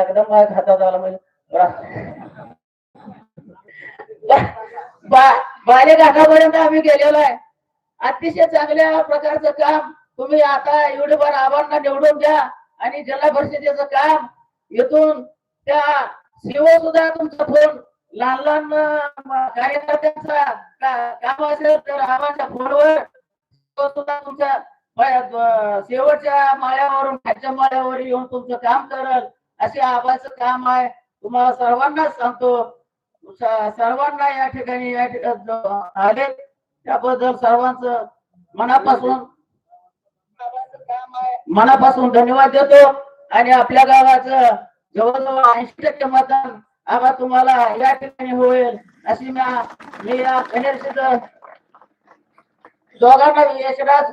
एकदम माझ्या हातात आला म्हणजे बाले घाटापर्यंत आम्ही गेलेलो आहे. अतिशय चांगल्या प्रकारचं काम. तुम्ही आता युट्यूबवर आव्हाना निवडून द्या आणि जिल्हा परिषदेचं काम. इथून त्या सीओ सुद्धा तुमचा फोन लहान लहान कार्यकर्त्यांचा काम असेल तर आव्हानच्या फोनवर सुद्धा तुमच्या शेवटच्या माळ्यावरून खालच्या माळ्यावर येऊन तुमचं काम करल. असे आबाचं काम आहे. तुम्हाला सर्वांनाच सांगतो सर्वांना या ठिकाणी या ठिकाणी आले त्याबद्दल सर्वांचं मनापासून मनापासून धन्यवाद देतो. आणि आपल्या गावाचं जवळजवळ ऐंशी टक्के मतदान आबा तुम्हाला या ठिकाणी होईल अशी मी- या दोघांना यशराज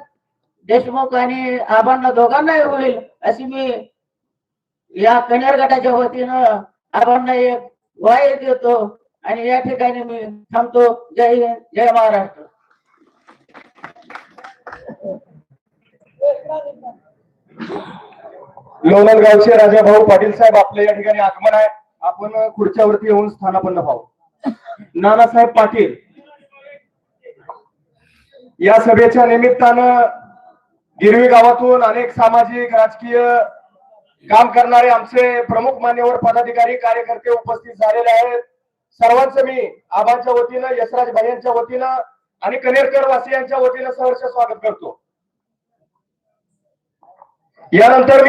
देशमुख आणि आबांना दोघांनाही होईल अशी मी या कन्यार गटाच्या वतीनं आपण एक वाय देतो आणि या ठिकाणी मी थांबतो. जय हिंद जय महाराष्ट्र. लोणलगावचे राजा भाऊ पाटील साहेब आपल्या या ठिकाणी आगमन आहे. आपण खुर्च्यावरती येऊन स्थानापन्न व्हावं. नानासाहेब पाटील या सभेच्या निमित्तानं गिरवी गावातून अनेक सामाजिक राजकीय काम करणारे आमचे प्रमुख मान्यवर पदाधिकारी कार्यकर्ते उपस्थित झालेले आहेत. सर्वांचं मी आबांच्या वतीनं यशराज भाईंच्या वतीनं आणि कनेरकर वासियांच्या वतीनं सहर्ष स्वागत करतो. यानंतर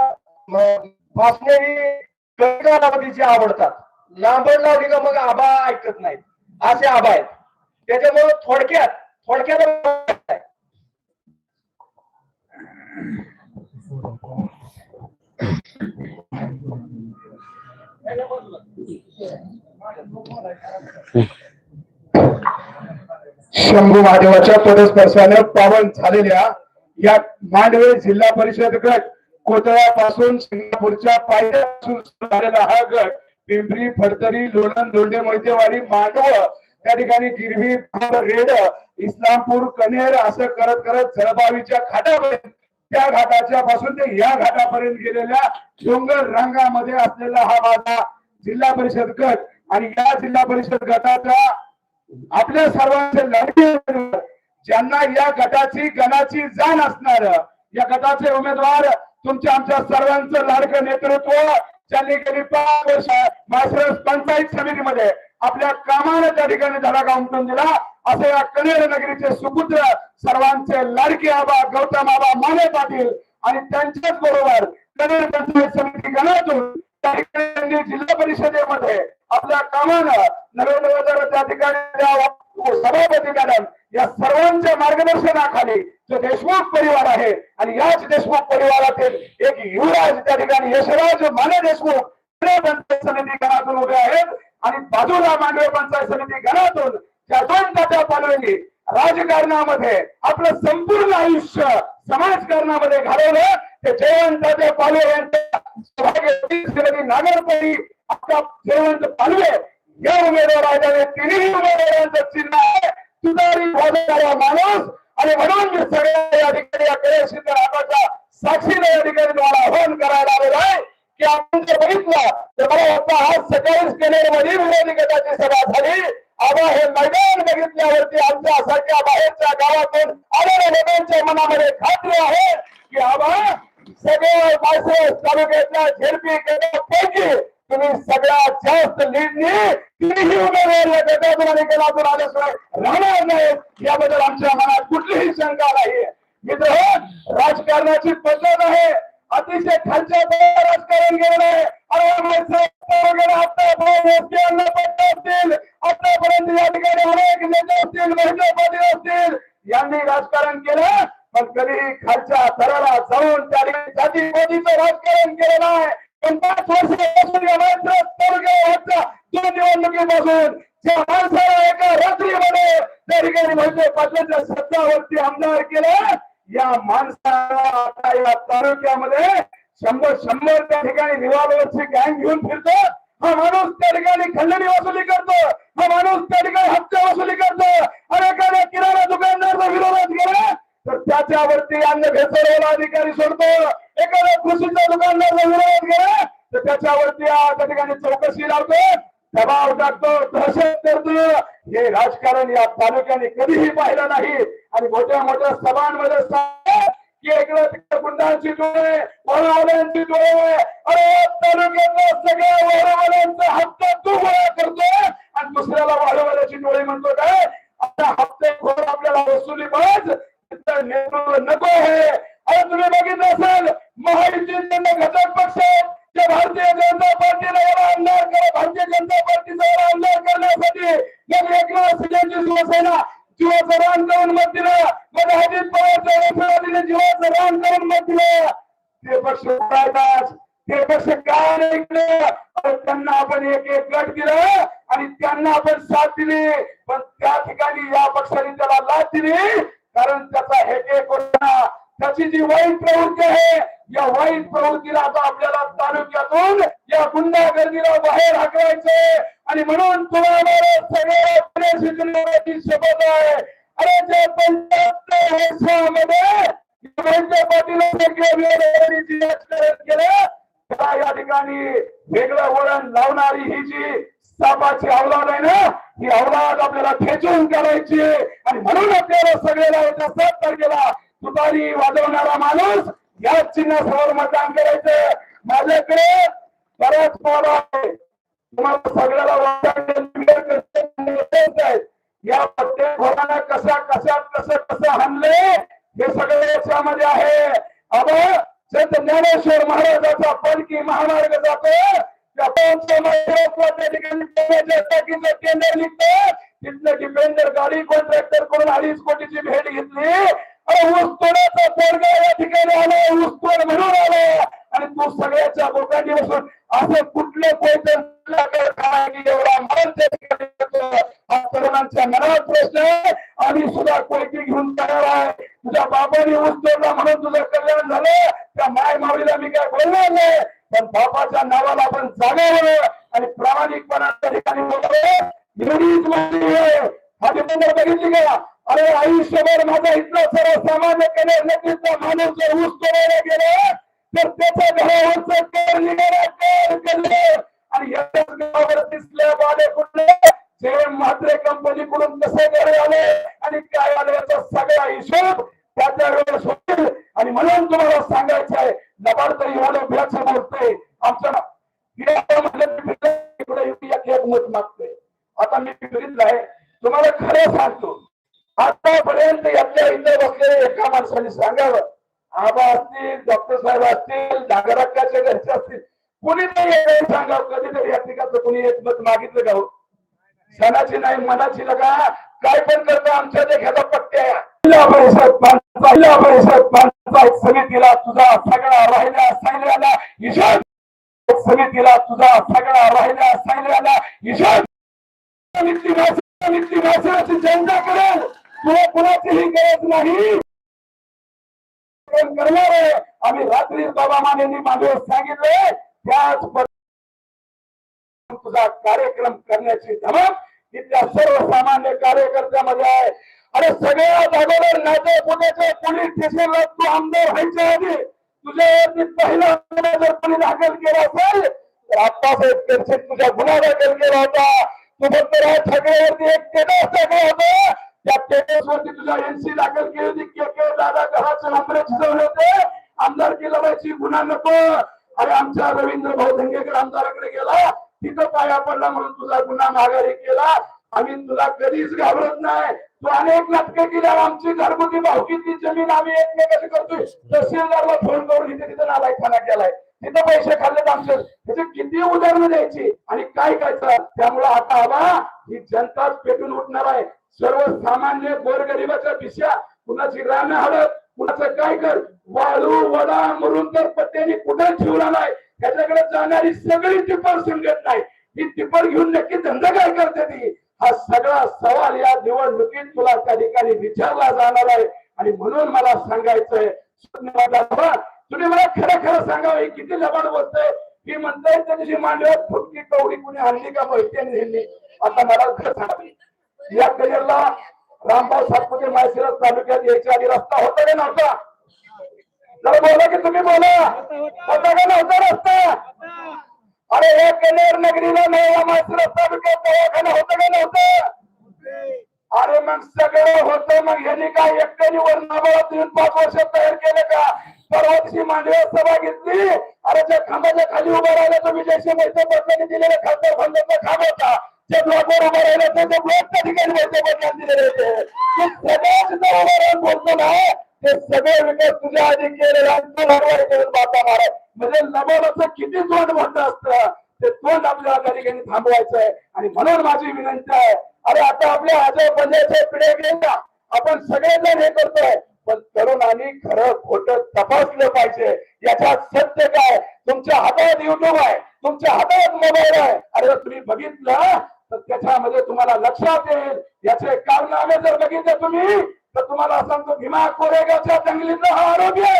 भाषणे ही कमी कालावधीची आवडतात. लांबड लावली का मग आबा ऐकत नाहीत. असे आबा आहेत. त्याच्यामुळे थोडक्यात थोडक्यात शंभू महादेवाच्या पदस्पर्शाने पावन झालेल्या या मांडवे जिल्हा परिषद गट कोतळ्यापासून सिंगापूरच्या पायऱ्यापासून झालेला हा गट पिंपरी फडतरी लोणंद दोंडे मोहितेवाडी मांडव त्या ठिकाणी गिरवी रेड इस्लामपूर कनेर असं करत करत जळबावीच्या खाटापर्यंत त्या घाटाच्या पासून ते या घाटापर्यंत गेलेल्या डोंगर रांगामध्ये असलेला हा माझा जिल्हा परिषद गट आणि या जिल्हा परिषद गटाचा आपल्या सर्वांचे लाडके ज्यांना या गटाची गणाची जाण असणार या गटाचे उमेदवार तुमच्या आमच्या सर्वांचं लाडकं नेतृत्व ज्यांनी गेली पाच वर्ष मासरस पंचायत समितीमध्ये आपल्या कामाने त्या ठिकाणी धडाका उमटून दिला असे या कनेर नगरीचे सुपुत्र सर्वांचे लाडके आबा गौतम आबा माने पाटील आणि त्यांच्याच बरोबर कनेर पंचायत समिती गणातून त्या ठिकाणी जिल्हा परिषदेमध्ये आपल्या कामानं नरेंद्र त्या ठिकाणी सभापती मॅडम या सर्वांच्या मार्गदर्शनाखाली जो देशमुख परिवार आहे आणि याच देशमुख परिवारातील एक युवराज त्या ठिकाणी यशराज माने देशमुख पंचायत समिती गणातून उभे आहेत आणि बाजूला मांडवे पंचायत समिती गणातून त्या दोन तात्या पालवेंनी राजकारणामध्ये आपलं संपूर्ण आयुष्य समाजकारणामध्ये घालवलं. ते जयवंत तात्या पालवे यांच्या नागरपरी आपला जयवंत पालवे. या उमेदवाराने तिन्ही उमेदवारांचं चिन्ह आहे. तुतारी वाजवणारा माणूस आणि म्हणून मी सगळ्या या ठिकाणी या कलेशिंद रागाच्या साक्षीने या ठिकाणी तुम्हाला आवाहन करायला आलेलं आहे की आपण जर बघितलं तर मला वाटतं आज सकाळीच केलेमध्ये विरोधी गटाची सभा झाली. आबा हे मैदान बघितल्यावरती आमच्या सारख्या बाहेरच्या गावातून आलेल्या लोकांच्या मनामध्ये खात्री आहे की आबा सगळ्या माळशिरस तालुक्यातल्या झेडपी गटापैकी तुम्ही सगळ्यात जास्त लीडनी तिन्ही उमेदवार या गटातून आणि गटातून आल्याशिवाय राहणार नाहीत. याबद्दल आमच्या मनात कुठलीही शंका नाही मित्र राजकारणाची पद्धत आहे. अतिशय खालच्या राजकारण केलेलं आहे आतापर्यंत या ठिकाणी अनेक नेते असतील महिला पाटील असतील. यांनी राजकारण केलं पण कधीही खालच्या थराला जाऊन त्या ठिकाणी जातीवादीचं राजकारण केलेलं आहे पण पाच वर्षापासून या माणसं तालुक्यावरच्या दोन निवडणुकीपासून ज्या माणसाला एका रात्रीमध्ये त्या ठिकाणी म्हणजे पाटलाच्या सत्तावरती आमदार केलं या माणसाला आता या तालुक्यामध्ये शंभर शंभर त्या ठिकाणी रिव्हॉल्वरची गँग घेऊन फिरतो. हा माणूस त्या ठिकाणी खंडणी वसुली करतो. हा माणूस त्या ठिकाणी हप्ते वसुली करतो. आणि एखाद्या किराणा दुकानदार विरोधात गेला तर त्याच्यावरती अन्न भेसळलेला अधिकारी सोडतो. एखाद्या कृषीचा दुकानदार विरोधात गेला तर त्याच्यावरती त्या ठिकाणी चौकशी लावतो. दबाव टाकतो दहशत करतो. हे राजकारण या तालुक्याने कधीही पाहिलं नाही. आणि मोठ्या मोठ्या सभांमध्ये की इकडे तिकडे गुंडांची डोळे वरवाल्यांची डोळे अरे तालुक्यातल्या सगळ्या वरवाल्यांचा हप्ता तू गोळा करतो. आणि दुसऱ्याला वाढवल्याची डोळे म्हणतो काय आता हप्ते खोर आपल्याला वसुली बघ नको आहे. अरे तुम्ही बघितलं असेल महायुतीचे घटक पक्ष जे भारतीय जनता पार्टीला याला अंधार करा भारतीय जनता पार्टीचा याला अंधार करण्यासाठी एकनाथ शिंदेची शिवसेना जीवाचं रान करून मत दिलं मग अजित पवारच्या राष्ट्रवादीने जीवाचं रान करून मत दिलं ते पक्ष उठायतात ते पक्ष काय नाही केलं? त्यांना आपण एक एक गट दिलं आणि त्यांना आपण साथ दिली. पण त्या ठिकाणी या पक्षाने त्याला लाच दिली. कारण त्याचा हेके कोणता त्याची जी वाईट प्रवृत्ती आहे या वाईट प्रवृत्तीला आता आपल्याला तालुक्यातून या गुंडागर्दीला बाहेर हाकवायचे आणि म्हणून तुम्हाला सगळ्या शिकण्याची शपथ आहे. अरे जे पंच्याहत्तर वर्षामध्ये पाटील केलं त्याला या ठिकाणी वेगळं वळण लावणारी ही जी सापाची अवलाद आहे ना ही अवलाद आपल्याला खेचून करायची आणि म्हणून आपल्याला सगळ्याला येत्या सात तारखेला दुपारी वाजवणारा माणूस या चिन्हासमोर मतदान करायचं माझ्याकडे बऱ्याच पोरं आहे तुम्हाला सगळ्याला या प्रत्येक घोराला कसा कसा कसं कसं हाणले हे सगळं याच्यामध्ये आहे. अब संत ज्ञानेश्वर महाराजाचा पलकी महामार्ग जातो. त्या ठिकाणी टेंडर निघतं. तिथलं डिपेंडर गाडी कॉन्ट्रॅक्टर करून अडीच कोटीची भेट घेतली. अरे ऊस पोरगा या ठिकाणी आला ऊस म्हणून आला. आणि तो सगळ्याच्या लोकांनी बसून असं कुठले कोयतं एवढा तरुणांच्या मनात प्रश्न आहे. आम्ही सुद्धा कोयती घेऊन जाणार आहे. तुझ्या बापाने ऊस म्हणून तुझं कल्याण झालं. त्या माय मावळीला मी काय बोलणार नाही. पण बापाच्या नावाला आपण जागावं आणि प्रामाणिकपणा त्या ठिकाणी बोलावं. एवढीच माहिती आहे. हा डिपेंडर बघितली का? अरे आयुष्यभर माझा इथला सर्वसामान्य केले नक्कीचा माणूस जर ऊस करायला गेला. तर त्याच्या घरावरचं कर निघाला कर केलं. आणि याच्याच गावावर दिसल्या बाले कुठले? जे मात्रे कंपनी कडून कसे घरे आले. आणि काय आले याचा सगळा हिशोब त्याच्या वेळेस होईल आणि म्हणून तुम्हाला सांगायचं आहे लबाड तरी एवढं काय मनाची लगा. काय पण करतो आमच्या देखाचा पट्ट्या जिल्हा परिषद जिल्हा परिषद पंचायत समितीला तुझा सगळा राहिला सैन्याला हिशोब समितीला तुझा सगळा राहिला सैन्याला हिशोब समिती भाषणाची जनता करेल. तुला कुणाचीही गरज नाही. करणार आहे. आम्ही रात्री बाबा मानेंनी माझे सांगितले त्याच पद्धतीने तुझा कार्यक्रम करण्याची धमक तिथल्या सर्वसामान्य कार्यकर्त्यामध्ये आहे. अरे सगळ्यात अगोदर नाते पुण्याच्या पोलीस स्टेशनला तू आमदार व्हायच्या आधी तुझ्यावरती पहिला गुन्हा जर कोणी दाखल केला असेल तर आप्पासाहेब त्यांचे तुझा गुन्हा दाखल केला होता. तू फक्त राज ठाकरेवरती एक स्टेटस टाकला होता. त्या स्टेटस वरती तुझा एनसी दाखल केली होती. के के दादा घराचे नंबर झिजवले होते. आमदार केला पाहिजे गुन्हा नको. अरे आमच्या रवींद्र भाऊ धंगेकर आमदाराकडे गेला. तिथं पाया पडला म्हणून तुझा गुन्हा माघारी केला. आम्ही तुला कधीच घाबरत नाही. तू अनेक नाटकं केली आमची घरगुती भावकीची जमीन आम्ही एकमेकाची करतोय. तहसीलदारला फोन करून इथे तिथं नालायकपणा केलाय. तिथं पैसे खाल्लेत आमचे. त्याचे किती उदाहरणं द्यायची? आणि काय करायचं? त्यामुळे आता आबा ही जनताच पेटून उठणार आहे. सर्वसामान्य गोरगरिबाच्या पिशा कुणाची रान हडत कुणाचं काय कर? वाळू वडा मरून तर पत्त्याने कुठे ठेवला नाही? त्याच्याकडे जाणारी सगळी टिपर समजत नाही. ही टिपर घेऊन नक्की धंदा काय करते ती? हा सगळा सवाल या निवडणुकीत तुला त्या ठिकाणी विचारला जाणार आहे. आणि म्हणून मला सांगायचंय तुम्ही मला खरं खरं सांगावं हे किती लबाड बोलतंय. मी म्हणताय त्या दिवशी मांडव्यात फुटकी कवडी कुणी आणली का माहिती यांनी आता मला खरं सांगावी या करिअरला रामभाऊ सातपुते माळशिरस तालुक्यात यायच्या आधी रस्ता होता का नव्हता? बोला की तुम्ही बोला. होता का नव्हता रस्ता. अरे हे कनेर नगरीला नाही माहिती रस्ता विकत दवाखाना होतं का नव्हतं? अरे मग सगळं होतं. मग यांनी काय एकट्याने वर नाबाळात येऊन पाच वर्षात तयार केलं का? परवा दिवशी मांडव्यात सभा घेतली. अरे ज्या खांबाच्या खाली उभा राहिला तो विजयसिंह मोहिते बदलाने दिलेला खासदार फंडाचा खांब होता. त्या ब्लॉकवर उभा राहिला तर त्या ब्लॉकच्या ठिकाणी मोहिते बदलाने दिलेले होते. तू सगळ्याच उभा राहून बोलतो ना ते सगळे विकास तुझ्या आधी केलेला आणि तू म्हणजे लबाडाचं किती तोंड म्हणत असतं. ते तोंड आपल्या त्या ठिकाणी थांबवायचं आहे. आणि म्हणून माझी विनंती आहे अरे आता आपल्या आजोबा पंजाबच्या पिढे गेल्या आपण सगळेजण हे करतोय. पण तरुणांनी खरं खोट तपासलं पाहिजे. याच्यात सत्य काय? तुमच्या हातात युट्यूब आहे. तुमच्या हातात मोबाईल आहे. अरे जर तुम्ही बघितलं तर त्याच्यामध्ये तुम्हाला लक्षात येईल. याचे कारनामे जर बघितले तुम्ही तर तुम्हाला सांगतो भीमा कोरेगावच्या जंगलीचा हा आरोग्य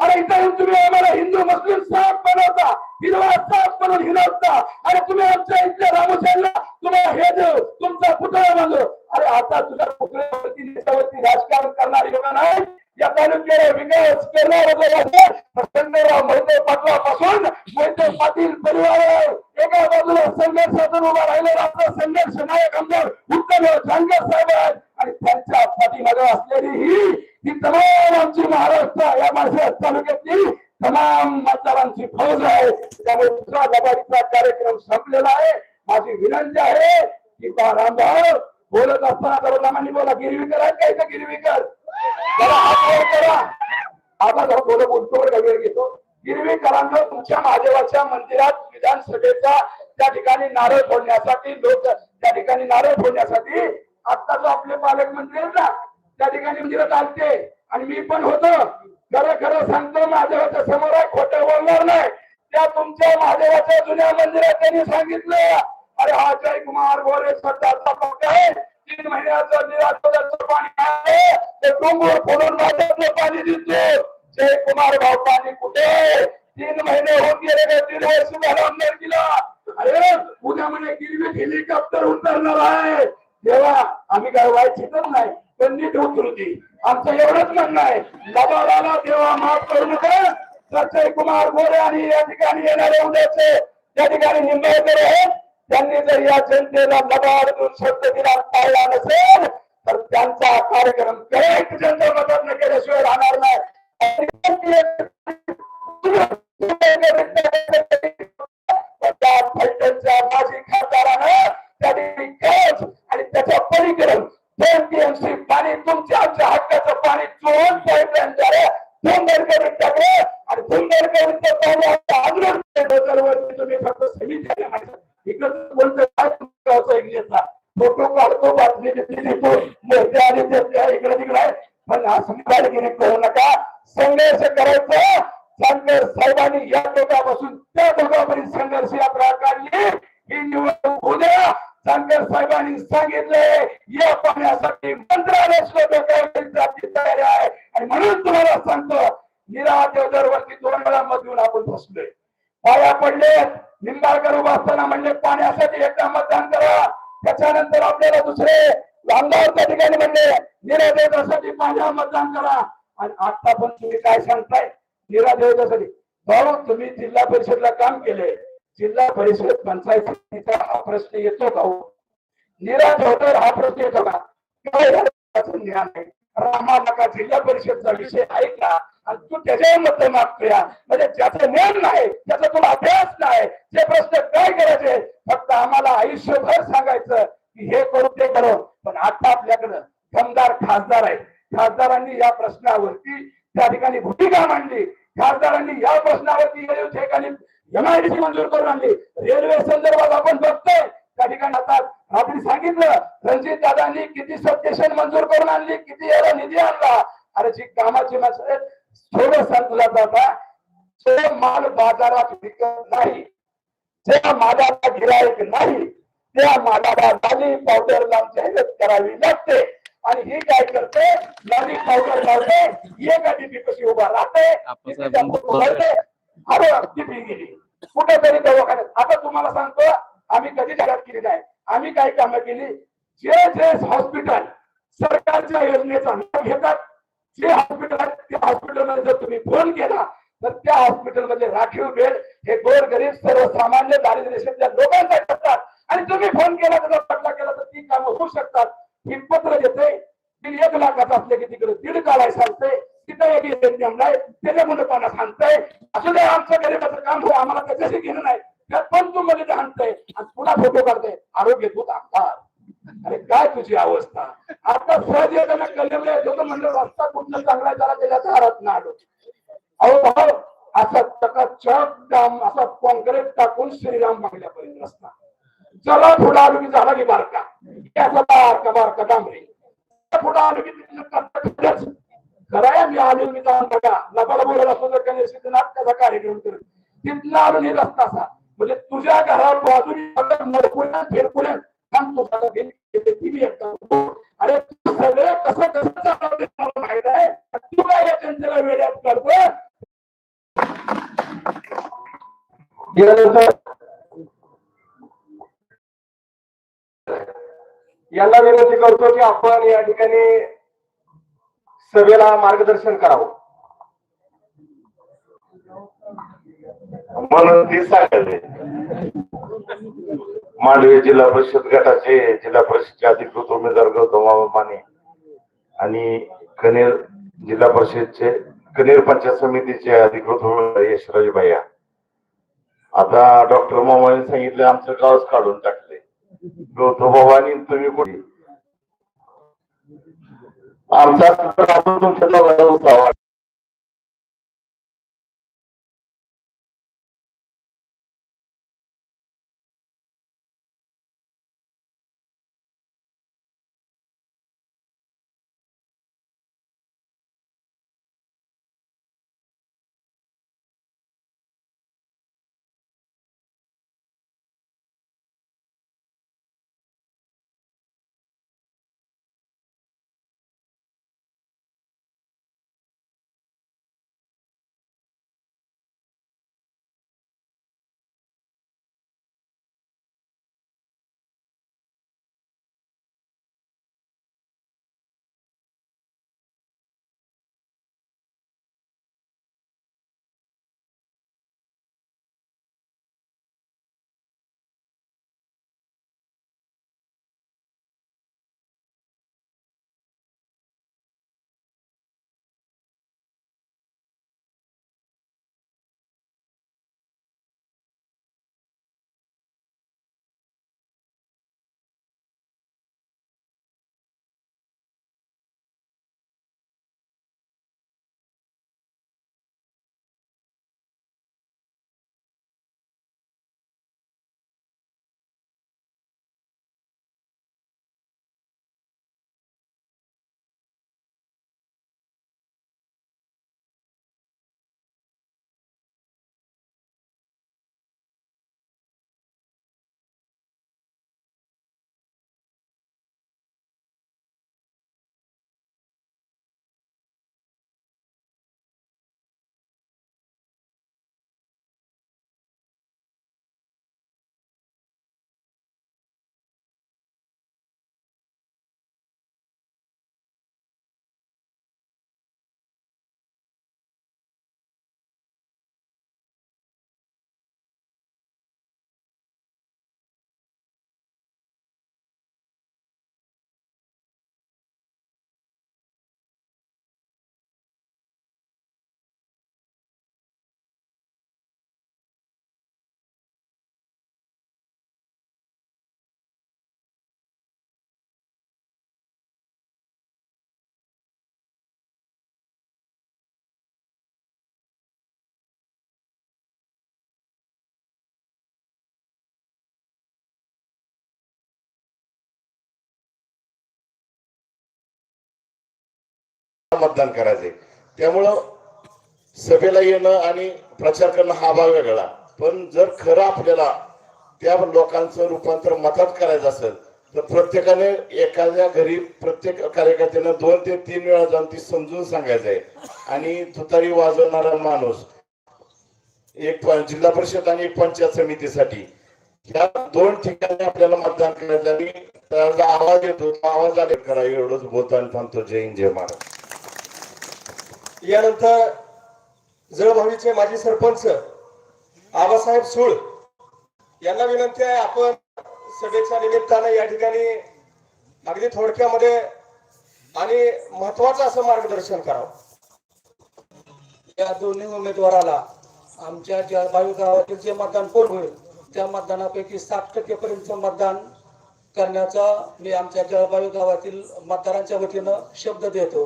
अरे इथं येऊन तुम्ही आम्हाला हिंदू मुस्लिम साफ बनवता. हिरवा साफ बनवून हिरवता. अरे तुम्ही आमच्या इथल्या रामोशाला तुम्हाला हे देऊ तुमचा पुतळा बांधू. अरे आता तुझ्या पुतळ्यावरती राजकारण करणार लोक नाही. या तालुक्याला विकास करणार संजयराव मोहिते पाटलापासून मोहिते पाटील परिवार एका बाजूला संघर्ष साधून उभा राहिलेला आपला संघर्ष नायक आमदार उत्तम जानकर साहेब आहेत आणि त्यांच्या पाठीमागे असलेली ही ही तमाम आमची महाराष्ट्र या माझ्या तालुक्यातली तमाम मतदारांची फौज आहे त्यामुळे दुसरा लबाडीचा कार्यक्रम संपलेला आहे माझी विनंती आहे की बा रामभाऊ बोलत असताना तरुणांनी बोला गिरवीकर आहे काय तर गिरवीकर जरा हात वर करा आता जरा बोल बोलतो बरं का वेळ घेतो. गिरवीकरांना तुमच्या महादेवाच्या मंदिरात विधानसभेचा त्या ठिकाणी नारळ फोडण्यासाठी लोक त्या ठिकाणी नारळ फोडण्यासाठी आता जो आपले पालकमंत्री मंदिर ना त्या ठिकाणी मंदिरात आलते. आणि मी पण होतो. खरं खरं सांगतो महादेवाच्या समोर आहे खोटं बोलणार नाही. त्या तुमच्या महादेवाच्या जुन्या मंदिरात त्यांनी सांगितलं. अरे हा जय कुमार गोरे स्वतःचा पक्ष आहे तीन महिन्याचं निराशोदरचं पाणी आहे. ते डोंगर फोडून माझ्यातलं पाणी देतो जय कुमार भाऊ पाणी कुठे? तीन महिने होऊन गेले नाही, तीन वर्ष झालं गेला अरे उद्या म्हणे गिरवीत हेलिकॉप्टर उतरणार आहे. तेव्हा आम्ही काय वाईट शिकत नाही पण नीट उतरती आमचं एवढंच म्हणणं आहे. लबाडाला तेव्हा माफ करू नका. सच्चय कुमार गोरे आणि या ठिकाणी येणारे उद्याचे. त्या ठिकाणी निंबाळकर आहेत. त्यांनी जर या जनतेला शब्द दिला पाळला नसेल तर त्यांचा कार्यक्रम करेक्ट जनता मदत केल्याशिवाय राहणार नाही. माजी खासदारानं त्या ठिकाणी आणि. इकडं बोलतो काय तुमचा फोटो काढतो बातमी मोठे आणि इकडे तिकडे पण हा करू नका. संघर्ष करायचं. संघर्ष साहेबांनी या टोकापासून त्या टोकापर्यंत संघर्ष यात्रा काढली ही निवडणूक उद्या संघर्ष साहेबांनी सांगितले त्याच्यानंतर आपल्याला दुसरे आमदार त्या ठिकाणी म्हणले निरा निरादेवासाठी माझ्या मतदान करा. आणि आता पण तुम्ही काय सांगताय? निरा निरादेवासाठी भाऊ तुम्ही जिल्हा परिषदला काम केले. जिल्हा परिषद पंचायत समितीचा हा प्रश्न येतो का हो? निरा निराश हा प्रश्न येतो का? काय याचं ज्ञान आहे रामा नका जिल्हा परिषदचा विषय आहे का? आणि तू त्याच्या मत मागतोया म्हणजे ज्याचं ज्ञान नाही त्याचा तुला अभ्यास नाही. ते प्रश्न काय करायचे? फक्त आम्हाला आयुष्यभर सांगायचं. की हे करू ते करू. पण आता आपल्याकडं दमदार खासदार आहेत. खासदारांनी या प्रश्नावरती त्या ठिकाणी भूमिका मांडली. खासदारांनी या प्रश्नावरती ठिकाणी एमआयडीसी मंजूर करून आणली. रेल्वे संदर्भात आपण बघतोय. त्या ठिकाणी आता रात्री सांगितलं रणजित दादांनी किती सबस्टेशन मंजूर करून आणली किती याला निधी आणला? अरे जी कामाची माणसं आहेत, थोडं सांगला जाता जो माल बाजारात विकत नाही ज्या मालाला गिरायक नाही त्या मालाला लाली पावडर लावून जाहिरात करावी लागते. आणि ही काय करते? लाली पावडर लावते. एक टीपी कशी उभा राहते. अरे गेली. कुठेतरी दवाखान्यात. आता तुम्हाला सांगतो आम्ही कधी जाहिरात केली नाही. आम्ही काय कामं केली? जे जे हॉस्पिटल सरकारच्या योजनेचा लाभ घेतात जे हॉस्पिटल आहे त्या हॉस्पिटलमध्ये जर तुम्ही फोन केला तर त्या हॉस्पिटलमध्ये राखीव बेड हे गोरगरीब सर्वसामान्य दारिद्र्य लोकांसाठी असतात. आणि तुम्ही फोन केला त्याचा पटला केला तर ती कामं होऊ शकतात. ही पत्र येते बिल एक लाखाचं असले की तिकडे दीड काढाय सांगते. तिथे एक नाही. त्याच्या मुलं सांगतंय? असं नाही आमचं गरीबाचं काम होय आम्हाला त्याच्याशी घेणं नाही. त्यात पण तू मध्ये आणतंय आणि पुन्हा फोटो काढताय. आरोग्य तू आमदार. अरे काय तुझी अवस्था? आता सहज येताना कल्याण येतो म्हणलं रस्ता कुठला चांगला झाला त्याच्या दारात ना आलो. अहो भाऊ असा चकाचक काम असा कॉन्क्रीट टाकून श्रीराम बांगल्यापर्यंत रस्ता चला पुढे आलो झाला की बारका. त्याचा बारका बारका डांबरी. पुढे आलो की खराय मी आलो मी जाऊन बघा. नकाला बोलायला असतो तर गणेश नाटकाचा कार्यक्रम करत तिथला आलो हे रस्ता असा. म्हणजे तुझ्या घरावर बाजूने मडकुल्या फेरकुल्या सांगतो मला घे, घेते ती बी एकटा होतो. अरे सगळं कसं कसं चालवते मला माहीत आहे. तू काय या त्यांच्याला वेड्यात करतोय यानंतर यांना विनंती करतो की आपण या ठिकाणी सभेला मार्गदर्शन करावं. म्हणून ती सांगायचे मांडवी जिल्हा परिषद गटाचे जिल्हा परिषदचे अधिकृत उमेदवार गौतम माने आणि कनेर जिल्हा परिषदचे कनेर पंचायत समितीचे अधिकृत उमेदवार यशराज भैया. आता डॉक्टर मोमाने सांगितले आमचं गावच काढून टाकले गौतम तुम्ही कुठे? आमचा मतदान करायचंय. त्यामुळं सभेला येणं आणि प्रचार करणं हा भाग वेगळा. पण जर खरं आपल्याला त्या लोकांचं रूपांतर मतात करायचं असेल तर प्रत्येकाने एखाद्या घरी प्रत्येक कार्यकर्त्यानं दोन ते तीन वेळा जाऊन ती समजून सांगायचं आहे आणि तुतारी वाजवणारा माणूस एक जिल्हा परिषद आणि एक पंचायत समितीसाठी या दोन ठिकाणी आपल्याला मतदान करायचं आणि त्याचा आवाज येतो तो आवाज आले करा एवढंच बोलताना थांबतो. जय हिंद जय महाराज यानंतर जळभावीचे माजी सरपंच आबासाहेब सुळ यांना विनंती आहे आपण सभेच्या निमित्तानं या ठिकाणी अगदी थोडक्यामध्ये आणि महत्वाचं असं मार्गदर्शन करावं. या दोन्ही उमेदवाराला आमच्या जळभावी गावातील जे मतदान कोण होईल त्या मतदानापैकी साठ टक्केपर्यंत मतदान करण्याचा मी आमच्या जळभावी गावातील मतदारांच्या वतीनं शब्द देतो.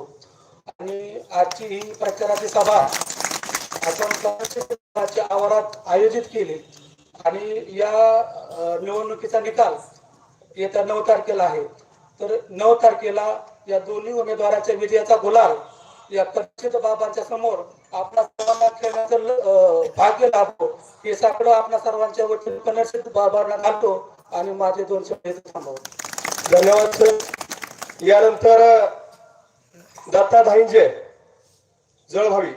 आणि आजची ही प्रचाराची सभा आपण आवारात आयोजित केली आणि या निवडणुकीचा निकाल येत्या नऊ तारखेला आहे. तर नऊ तारखेला या दोन्ही उमेदवारांच्या विजयाचा गुलाल या परिचित बाबांच्या समोर आपल्या सर्वांना खेळण्याचं भाग्य लाभतो हे साकडं आपल्या सर्वांच्या वतीने कनर्षित बाबांना घालतो आणि माझे दोन शब्द थांबवतो. धन्यवाद सर. यानंतर दत्ता धाईंजे जळभावी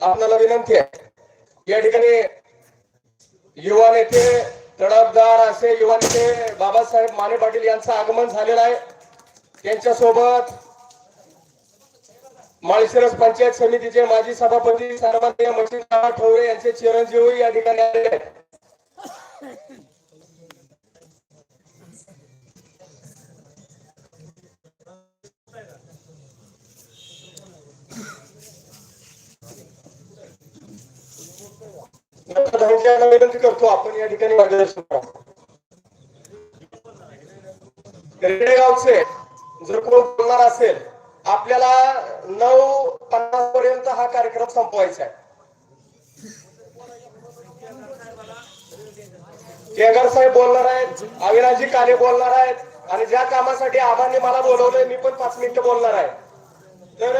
आपल्याला विनंती आहे या ठिकाणी युवा नेते तडफदार असे युवा नेते बाबासाहेब माने पाटील यांचं आगमन झालेलं आहे. त्यांच्यासोबत माळशिरस पंचायत समितीचे माजी सभापती सन्माननीय मच्छिंद्रराव ठवरे यांचे चिरंजीव या ठिकाणी आलेले आहेत. विनंती करतो. आपण या ठिकाणी मार्गदर्शन करावं रेडेगावचे जर कोण बोलणार असेल आपल्याला नऊ पन्नास पर्यंत हा कार्यक्रम संपवायचा आहे. केगर साहेब बोलणार आहेत अविनाशजी काले बोलणार आहेत आणि ज्या कामासाठी आबांनी मला बोलवलंय मी पण पाच मिनिटं बोलणार आहे. तर